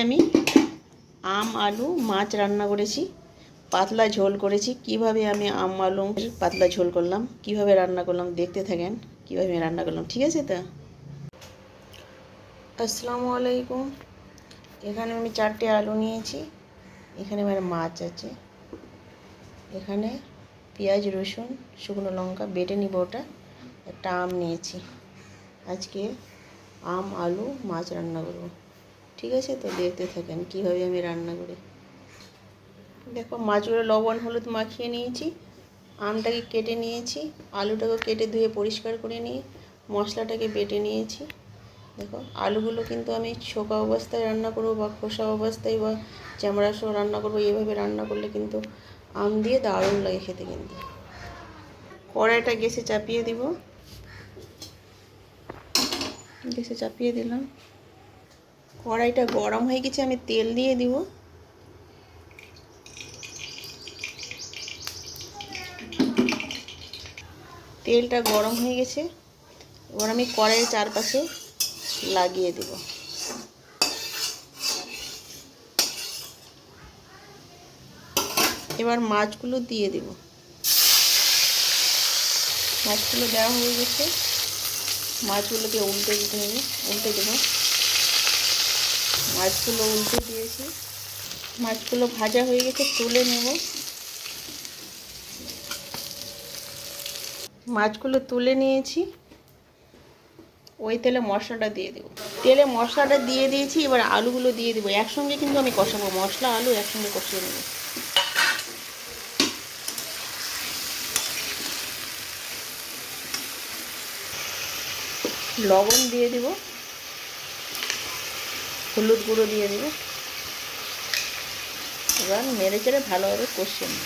আমি আম, আলু, মাছ রান্না করেছি। পাতলা ঝোল করেছি। কীভাবে আমি আম, আলু পাতলা ঝোল করলাম, কীভাবে রান্না করলাম, দেখতে থাকেন, কীভাবে আমি রান্না করলাম, ঠিক আছে তো? আসসালামু আলাইকুম। এখানে আমি চারটে আলু নিয়েছি। এখানে আমার মাছ আছে। এখানে পেঁয়াজ, রসুন, শুকনো লঙ্কা, বেটে নিব ওটা। একটা আম নিয়েছি। আজকে আম, আলু, মাছ রান্না করব। ঠিক আছে? তো দেখতে থাকেন কীভাবে আমি রান্না করি। দেখো মাছগুলো লবণ, হলুদ মাখিয়ে নিয়েছি। আমটাকে কেটে নিয়েছি। আলুটাকে কেটে ধুয়ে পরিষ্কার করে নিয়ে মশলাটাকে বেটে নিয়েছি। দেখো, আলুগুলো কিন্তু আমি ছোকা অবস্থায় রান্না করব বা খোসা অবস্থায় বা চামড়া সহ রান্না করব, এইভাবে রান্না করলে কিন্তু আম দিয়ে দারুণ লাগে খেতে কিন্তু। কড়াইটা গ্যাসে চাপিয়ে দিব। গ্যাসে চাপিয়ে দিলাম। কড়াইটা গরম হয়ে গেছে, আমি তেল দিয়ে দিব। তেলটা গরম হয়ে গেছে, এবার আমি কড়াইয়ের চারপাশে লাগিয়ে দেব। এবার মাছগুলো দিয়ে দেব। মাছগুলো দেওয়া হয়ে গেছে। মাছগুলোকে উল্টে দিতে হবে, উল্টে দেবো। মাছগুলো উল্টে দিয়েছি। মাছগুলো ভাজা হয়ে গেছে, তুলে নেব। মাছগুলো তুলে নিয়েছি। ওই তেলে মশলাটা দিয়ে দেবো। তেলে মশলাটা দিয়ে দিয়েছি, এবার আলুগুলো দিয়ে দেবো। একসঙ্গে কিন্তু আমি কষাবো, মশলা, আলু একসঙ্গে কষিয়ে নেব। লবণ দিয়ে দিব। হলুদ গুঁড়ো দিয়ে দিব। এবার নেড়ে চেড়ে ভালোভাবে কষিয়ে নেব।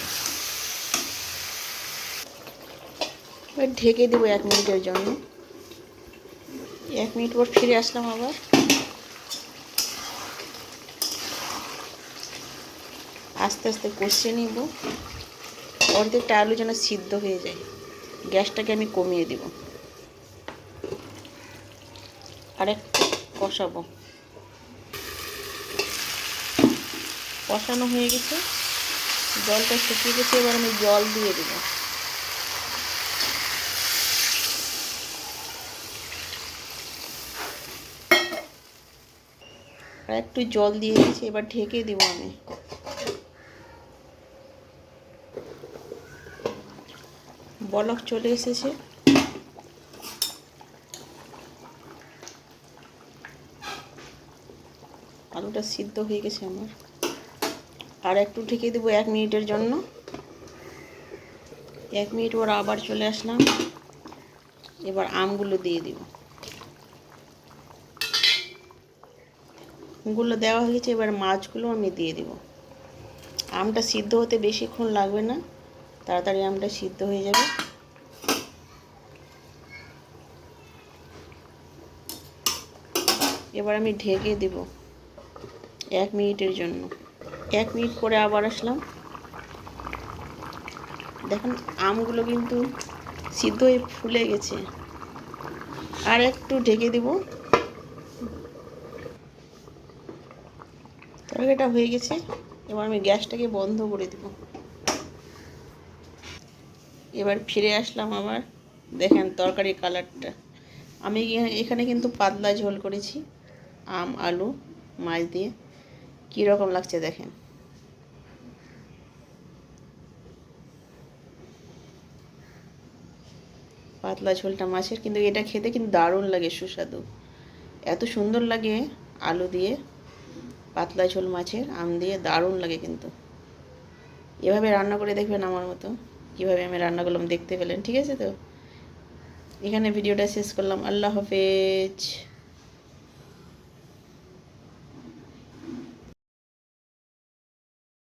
এবার ঢেকে দেবো এক মিনিটের জন্য। এক মিনিট পর ফিরে আসলাম আবার। আস্তে আস্তে কষিয়ে নিব। অর্ধেকটা আলু যেন সিদ্ধ হয়ে যায়। গ্যাসটাকে আমি কমিয়ে দিব। আরেকটু কষাবো। কষানো হয়ে গেছে। জলটা শুকিয়ে গেছে, এবার আমি জল দিয়ে দেবো। আর একটু জল দিয়ে দিয়েছি, এবার ঢেকে দেবো আমি। বলক চলে এসেছে। আলুটা সিদ্ধ হয়ে গেছে আমার। আর একটু ঢেকে দেবো এক মিনিটের জন্য। এক মিনিট পর আবার চলে আসলাম। এবার আমগুলো দিয়ে দিব। গুলো দেওয়া হয়ে গেছে, এবার মাছগুলো আমি দিয়ে দিব। আমটা সিদ্ধ হতে বেশিক্ষণ লাগবে না, তাড়াতাড়ি আমটা সিদ্ধ হয়ে যাবে। এবার আমি ঢেকে দেব এক মিনিটের জন্য। এক মিনিট পরে আবার আসলাম। দেখেন, আমগুলো কিন্তু সিদ্ধ হয়ে ফুলে গেছে। আর একটু ঢেকে দেব। তরকারিটা হয়ে গেছে। এবার আমি গ্যাসটাকে বন্ধ করে দেব। এবার ফিরে আসলাম আবার। দেখেন তরকারি কালারটা। আমি এখানে কিন্তু পাতলা ঝোল করেছি। আম, আলু, মাছ দিয়ে। কীরকম লাগছে দেখেন। পাতলা ঝোলটা মাছের, কিন্তু এটা খেতে কিন্তু দারুণ লাগে, সুস্বাদু। এত সুন্দর লাগে আলু দিয়ে পাতলা ঝোল মাছের, আম দিয়ে দারুণ লাগে কিন্তু। এভাবে রান্না করে দেখবেন আমার মতো। কীভাবে আমি রান্না করলাম দেখতে পেলেন, ঠিক আছে তো? এখানে ভিডিওটা শেষ করলাম, আল্লাহ হাফেজ।